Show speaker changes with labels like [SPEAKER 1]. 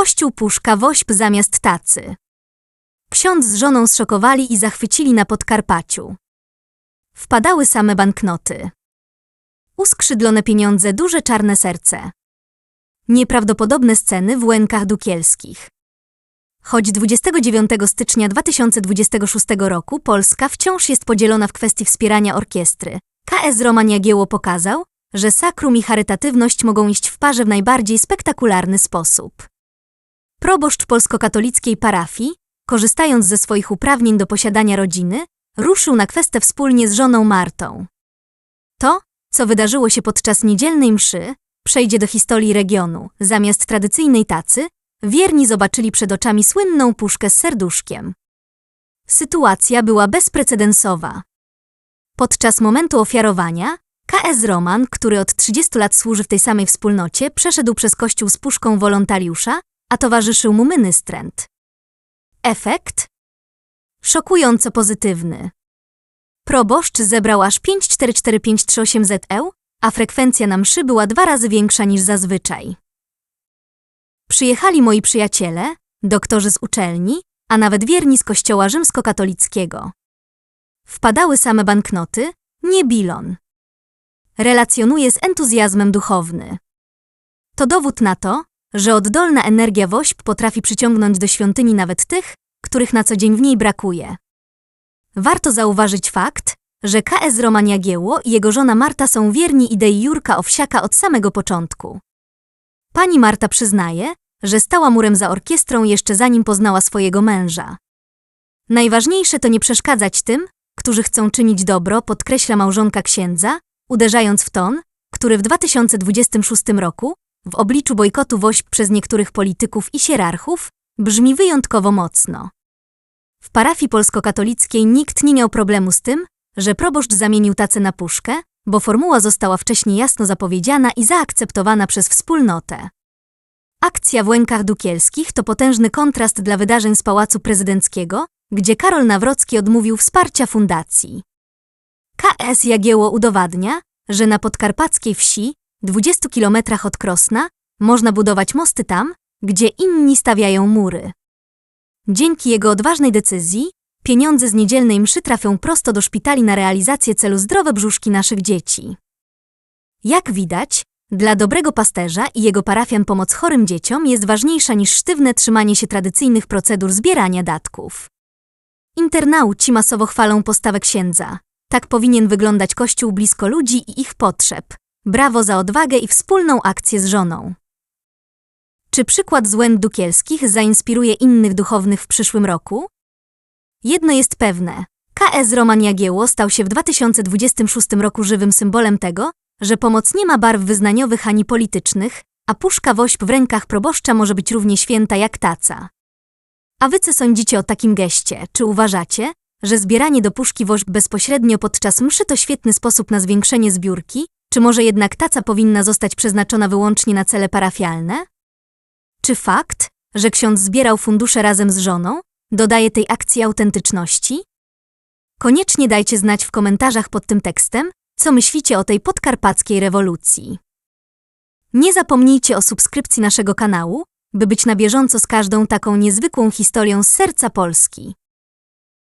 [SPEAKER 1] Kościół puszka wośp zamiast tacy. Ksiądz z żoną zszokowali i zachwycili na Podkarpaciu. Wpadały same banknoty. Uskrzydlone pieniądze, duże czarne serce. Nieprawdopodobne sceny w łękach dukielskich. Choć 29 stycznia 2026 roku Polska wciąż jest podzielona w kwestii wspierania orkiestry, KS Roman Jagiełło pokazał, że sakrum i charytatywność mogą iść w parze w najbardziej spektakularny sposób. Proboszcz polskokatolickiej parafii, korzystając ze swoich uprawnień do posiadania rodziny, ruszył na kwestę wspólnie z żoną Martą. To, co wydarzyło się podczas niedzielnej mszy, przejdzie do historii regionu. Zamiast tradycyjnej tacy, wierni zobaczyli przed oczami słynną puszkę z serduszkiem. Sytuacja była bezprecedensowa. Podczas momentu ofiarowania, KS Roman, który od 30 lat służy w tej samej wspólnocie, przeszedł przez kościół z puszką wolontariusza, a towarzyszył mu ministrant. Efekt? Szokująco pozytywny. Proboszcz zebrał aż 544538 ZEU, a frekwencja na mszy była dwa razy większa niż zazwyczaj. Przyjechali moi przyjaciele, doktorzy z uczelni, a nawet wierni z kościoła rzymskokatolickiego. Wpadały same banknoty, nie bilon. Relacjonuje z entuzjazmem duchowny. To dowód na to, że oddolna energia wośp potrafi przyciągnąć do świątyni nawet tych, których na co dzień w niej brakuje. Warto zauważyć fakt, że KS Roman Jagiełło i jego żona Marta są wierni idei Jurka Owsiaka od samego początku. Pani Marta przyznaje, że stała murem za orkiestrą jeszcze zanim poznała swojego męża. Najważniejsze to nie przeszkadzać tym, którzy chcą czynić dobro, podkreśla małżonka księdza, uderzając w ton, który w 2026 roku, w obliczu bojkotu woźb przez niektórych polityków i hierarchów, brzmi wyjątkowo mocno. W parafii polskokatolickiej nikt nie miał problemu z tym, że proboszcz zamienił tacę na puszkę, bo formuła została wcześniej jasno zapowiedziana i zaakceptowana przez wspólnotę. Akcja w Łękach Dukielskich to potężny kontrast dla wydarzeń z Pałacu Prezydenckiego, gdzie Karol Nawrocki odmówił wsparcia fundacji. KS Jagiełło udowadnia, że na podkarpackiej wsi, 20 kilometrach od Krosna, można budować mosty tam, gdzie inni stawiają mury. Dzięki jego odważnej decyzji, pieniądze z niedzielnej mszy trafią prosto do szpitali na realizację celu zdrowe brzuszki naszych dzieci. Jak widać, dla dobrego pasterza i jego parafian pomoc chorym dzieciom jest ważniejsza niż sztywne trzymanie się tradycyjnych procedur zbierania datków. Internauci masowo chwalą postawę księdza. Tak powinien wyglądać kościół blisko ludzi i ich potrzeb. Brawo za odwagę i wspólną akcję z żoną. Czy przykład z Łęk Dukielskich zainspiruje innych duchownych w przyszłym roku? Jedno jest pewne. KS Roman Jagiełło stał się w 2026 roku żywym symbolem tego, że pomoc nie ma barw wyznaniowych ani politycznych, a puszka wośp w rękach proboszcza może być równie święta jak taca. A wy co sądzicie o takim geście? Czy uważacie, że zbieranie do puszki woźb bezpośrednio podczas mszy to świetny sposób na zwiększenie zbiórki? Czy może jednak taca powinna zostać przeznaczona wyłącznie na cele parafialne? Czy fakt, że ksiądz zbierał fundusze razem z żoną, dodaje tej akcji autentyczności? Koniecznie dajcie znać w komentarzach pod tym tekstem, co myślicie o tej podkarpackiej rewolucji. Nie zapomnijcie o subskrypcji naszego kanału, by być na bieżąco z każdą taką niezwykłą historią z serca Polski.